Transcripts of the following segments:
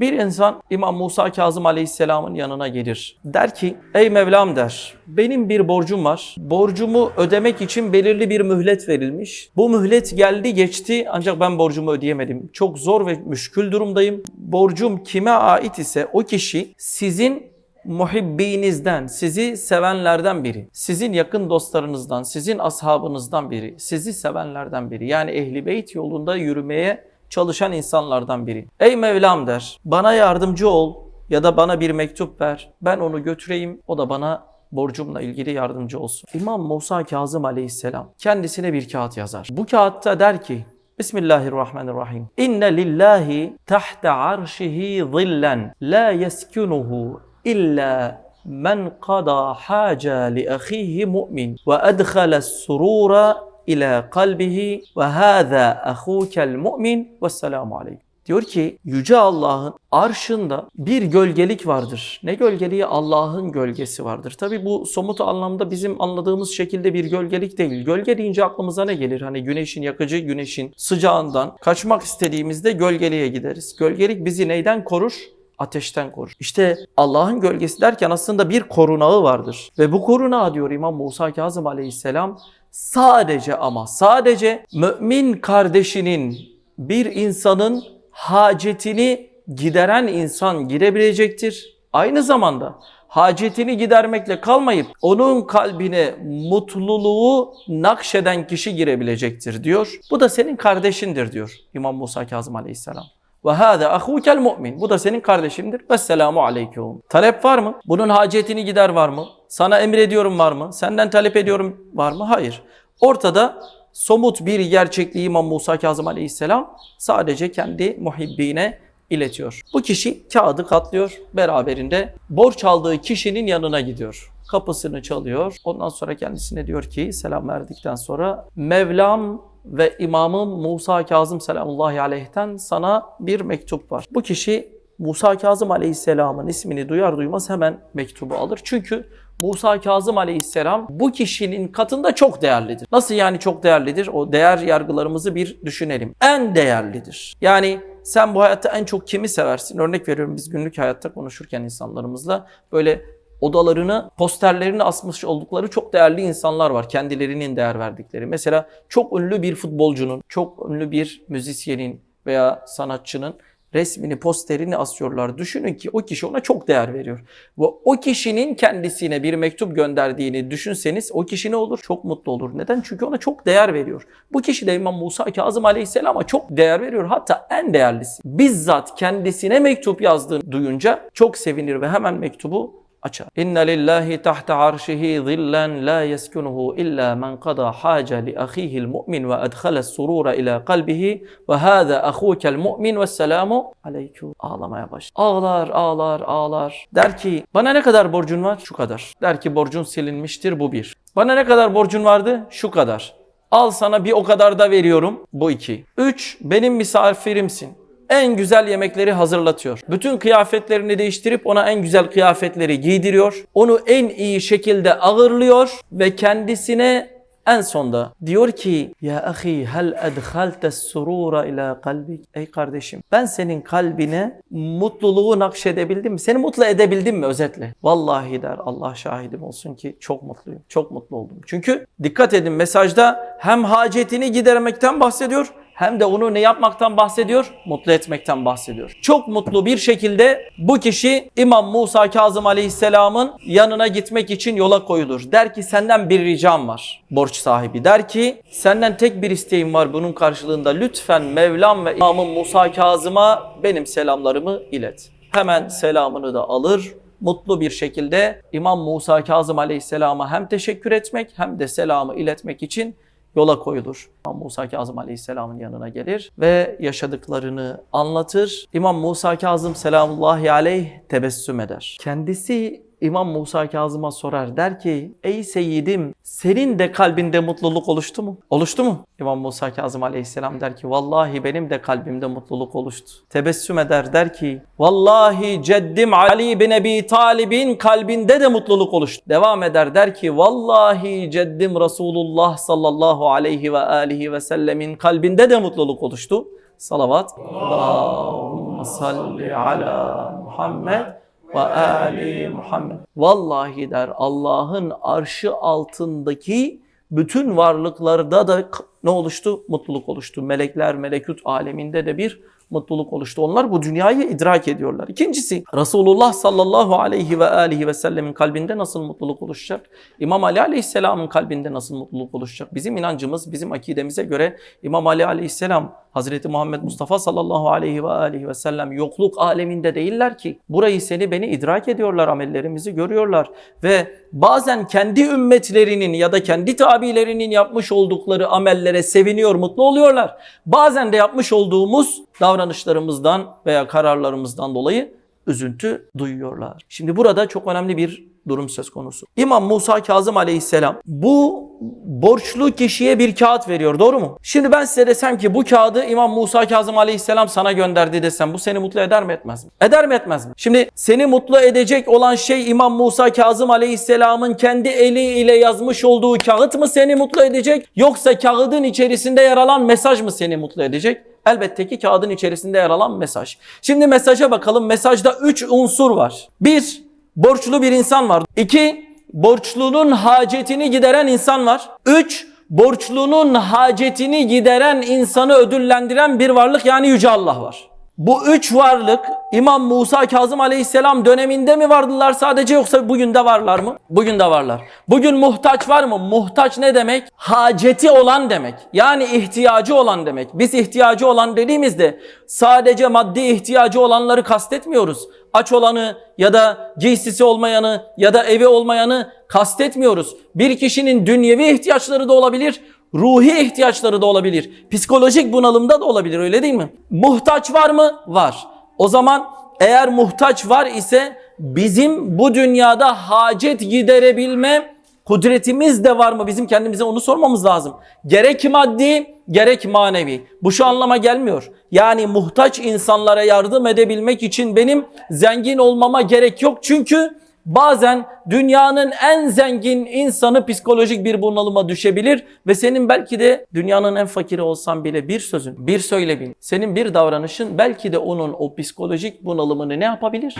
Bir insan İmam Musa Kazım Aleyhisselam'ın yanına gelir. Der ki ey Mevlam der benim bir borcum var. Borcumu ödemek için belirli bir mühlet verilmiş. Bu mühlet geldi geçti ancak ben borcumu ödeyemedim. Çok zor ve müşkül durumdayım. Borcum kime ait ise o kişi sizin muhibbinizden, sizi sevenlerden biri, sizin yakın dostlarınızdan, sizin ashabınızdan biri, sizi sevenlerden biri. Yani ehli beyt yolunda yürümeye çalışan insanlardan biri. Ey Mevlam der, bana yardımcı ol ya da bana bir mektup ver. Ben onu götüreyim, o da bana borcumla ilgili yardımcı olsun. İmam Musa Kazım aleyhisselam kendisine bir kağıt yazar. Bu kağıtta der ki, Bismillahirrahmanirrahim. İnne lillahi tahta arşihi zillen la yeskunuhu illa men qada haca li ahihi mu'min ve adkhala surura ila kalbihi ve hâzâ ahûkel mu'min ve selamu aleykum. Diyor ki Yüce Allah'ın arşında bir gölgelik vardır. Ne gölgeliği? Allah'ın gölgesi vardır. Tabi bu somut anlamda bizim anladığımız şekilde bir gölgelik değil. Gölge deyince aklımıza ne gelir? Hani güneşin yakıcı güneşin sıcağından kaçmak istediğimizde gölgeliğe gideriz. Gölgelik bizi neyden korur? ateşten korur. İşte Allah'ın gölgesi derken aslında bir korunağı vardır. Ve bu korunağı diyor İmam Musa Kazım Aleyhisselam sadece ama sadece mümin kardeşinin bir insanın hacetini gideren insan girebilecektir. Aynı zamanda hacetini gidermekle kalmayıp onun kalbine mutluluğu nakşeden kişi girebilecektir diyor. Bu da senin kardeşindir diyor İmam Musa Kazım Aleyhisselam. Ve hâze ahukel mu'min. Bu da senin kardeşindir. Vesselamu aleyküm. Talep var mı? Bunun hacetini gider var mı? Sana emrediyorum var mı? Senden talep ediyorum var mı? Hayır. Ortada somut bir gerçekliği İmam Musa Kazım Aleyhisselam sadece kendi muhibbine iletiyor. Bu kişi kağıdı katlıyor. Beraberinde borç aldığı kişinin yanına gidiyor. Kapısını çalıyor. Ondan sonra kendisine diyor ki selam verdikten sonra Mevlam ve imamım Musa Kazım selamullahi aleyhten sana bir mektup var. Bu kişi Musa Kazım aleyhisselamın ismini duyar duymaz hemen mektubu alır. Çünkü Musa Kazım aleyhisselam bu kişinin katında çok değerlidir. Nasıl yani çok değerlidir? O değer yargılarımızı bir düşünelim. En değerlidir. Yani sen bu hayatta en çok kimi seversin? Örnek veriyorum biz günlük hayatta konuşurken insanlarımızla böyle odalarını, posterlerini asmış oldukları çok değerli insanlar var. Kendilerinin değer verdikleri. Mesela çok ünlü bir futbolcunun, çok ünlü bir müzisyenin veya sanatçının resmini, posterini asıyorlar. Düşünün ki o kişi ona çok değer veriyor. Ve o kişinin kendisine bir mektup gönderdiğini düşünseniz o kişi ne olur? Çok mutlu olur. Neden? Çünkü ona çok değer veriyor. Bu kişi de İmam Musa Kazım Aleyhisselam'a çok değer veriyor. Hatta en değerlisi. Bizzat kendisine mektup yazdığını duyunca çok sevinir ve hemen mektubu açar. İnne lillahi tahta arşihi zillen la yeskunuhu illa men qada haca li ahihi'l mu'min ve adkhala surura ila kalbihi ve hâzâ ahukel mu'min ve selamu aleyküm. Ağlamaya başlar. Ağlar, ağlar, ağlar. Der ki bana ne kadar borcun var? Şu kadar. Der ki borcun silinmiştir bu bir. Bana ne kadar borcun vardı? Şu kadar. Al sana bir o kadar da veriyorum. Bu iki. Üç, benim misafirimsin en güzel yemekleri hazırlatıyor. Bütün kıyafetlerini değiştirip ona en güzel kıyafetleri giydiriyor. Onu en iyi şekilde ağırlıyor ve kendisine en sonda diyor ki ya ahi hel edhalte surura ila kalbik ey kardeşim ben senin kalbine mutluluğu nakşedebildim mi? Seni mutlu edebildim mi özetle? Vallahi der Allah şahidim olsun ki çok mutluyum. Çok mutlu oldum. Çünkü dikkat edin mesajda hem hacetini gidermekten bahsediyor hem de onu ne yapmaktan bahsediyor? Mutlu etmekten bahsediyor. Çok mutlu bir şekilde bu kişi İmam Musa Kazım Aleyhisselam'ın yanına gitmek için yola koyulur. Der ki senden bir ricam var. Borç sahibi der ki senden tek bir isteğim var bunun karşılığında lütfen Mevlam ve İmamım Musa Kazım'a benim selamlarımı ilet. Hemen selamını da alır mutlu bir şekilde İmam Musa Kazım Aleyhisselam'a hem teşekkür etmek hem de selamı iletmek için yola koyulur. İmam Musa Kazım Aleyhisselam'ın yanına gelir ve yaşadıklarını anlatır. İmam Musa Kazım selamullahi aleyh tebessüm eder. Kendisi İmam Musa Kazım'a sorar der ki ey seyyidim senin de kalbinde mutluluk oluştu mu? Oluştu mu? İmam Musa Kazım Aleyhisselam der ki vallahi benim de kalbimde mutluluk oluştu. Tebessüm eder der ki vallahi ceddim Ali bin Ebi Talib'in kalbinde de mutluluk oluştu. Devam eder der ki vallahi ceddim Resulullah sallallahu aleyhi ve alihi ve sellemin kalbinde de mutluluk oluştu. salavat. Allahümme salli ala Muhammed ve ali Muhammed. Vallahi der Allah'ın arşı altındaki bütün varlıklarda da ne oluştu? Mutluluk oluştu. Melekler, melekut aleminde de bir mutluluk oluştu. Onlar bu dünyayı idrak ediyorlar. İkincisi Resulullah sallallahu aleyhi ve aleyhi ve sellemin kalbinde nasıl mutluluk oluşacak? İmam Ali aleyhisselamın kalbinde nasıl mutluluk oluşacak? Bizim inancımız, bizim akidemize göre İmam Ali aleyhisselam Hazreti Muhammed Mustafa sallallahu aleyhi ve aleyhi ve sellem yokluk aleminde değiller ki. Burayı seni beni idrak ediyorlar, amellerimizi görüyorlar ve bazen kendi ümmetlerinin ya da kendi tabilerinin yapmış oldukları amellere seviniyor, mutlu oluyorlar. Bazen de yapmış olduğumuz davranışlarımızdan veya kararlarımızdan dolayı üzüntü duyuyorlar. Şimdi burada çok önemli bir durum söz konusu. İmam Musa Kazım Aleyhisselam bu borçlu kişiye bir kağıt veriyor doğru mu? Şimdi ben size desem ki bu kağıdı İmam Musa Kazım Aleyhisselam sana gönderdi desem bu seni mutlu eder mi etmez mi? Eder mi etmez mi? Şimdi seni mutlu edecek olan şey İmam Musa Kazım Aleyhisselam'ın kendi eliyle yazmış olduğu kağıt mı seni mutlu edecek? Yoksa kağıdın içerisinde yer alan mesaj mı seni mutlu edecek? Elbette ki kağıdın içerisinde yer alan mesaj. Şimdi mesaja bakalım. Mesajda üç unsur var. Bir, borçlu bir insan var. İki, borçlunun hacetini gideren insan var. Üç, borçlunun hacetini gideren insanı ödüllendiren bir varlık yani Yüce Allah var. Bu üç varlık İmam Musa Kazım Aleyhisselam döneminde mi vardılar sadece yoksa bugün de varlar mı? Bugün de varlar. Bugün muhtaç var mı? Muhtaç ne demek? Haceti olan demek. Yani ihtiyacı olan demek. Biz ihtiyacı olan dediğimizde sadece maddi ihtiyacı olanları kastetmiyoruz. Aç olanı ya da giysisi olmayanı ya da evi olmayanı kastetmiyoruz. Bir kişinin dünyevi ihtiyaçları da olabilir, ruhi ihtiyaçları da olabilir. Psikolojik bunalımda da olabilir öyle değil mi? Muhtaç var mı? Var. O zaman eğer muhtaç var ise bizim bu dünyada hacet giderebilme kudretimiz de var mı? Bizim kendimize onu sormamız lazım. Gerek maddi gerek manevi. Bu şu anlama gelmiyor. Yani muhtaç insanlara yardım edebilmek için benim zengin olmama gerek yok. Çünkü bazen dünyanın en zengin insanı psikolojik bir bunalıma düşebilir ve senin belki de dünyanın en fakiri olsan bile bir sözün, bir söylemin, senin bir davranışın belki de onun o psikolojik bunalımını ne yapabilir?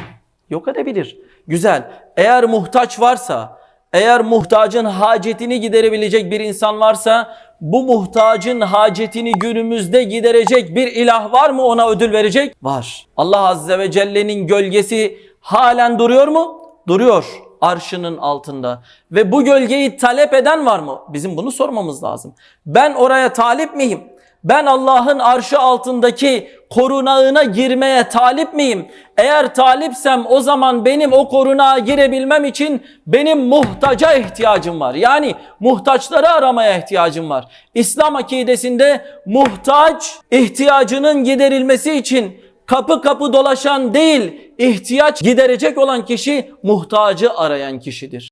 Yok edebilir. Güzel. Eğer muhtaç varsa, eğer muhtacın hacetini giderebilecek bir insan varsa bu muhtacın hacetini günümüzde giderecek bir ilah var mı ona ödül verecek? Var. Allah Azze ve Celle'nin gölgesi halen duruyor mu? Duruyor arşının altında. Ve bu gölgeyi talep eden var mı? Bizim bunu sormamız lazım. Ben oraya talip miyim? Ben Allah'ın arşı altındaki korunağına girmeye talip miyim? Eğer talipsem o zaman benim o korunağa girebilmem için benim muhtaca ihtiyacım var. Yani muhtaçları aramaya ihtiyacım var. İslam akidesinde muhtaç ihtiyacının giderilmesi için kapı kapı dolaşan değil, ihtiyaç giderecek olan kişi muhtacı arayan kişidir.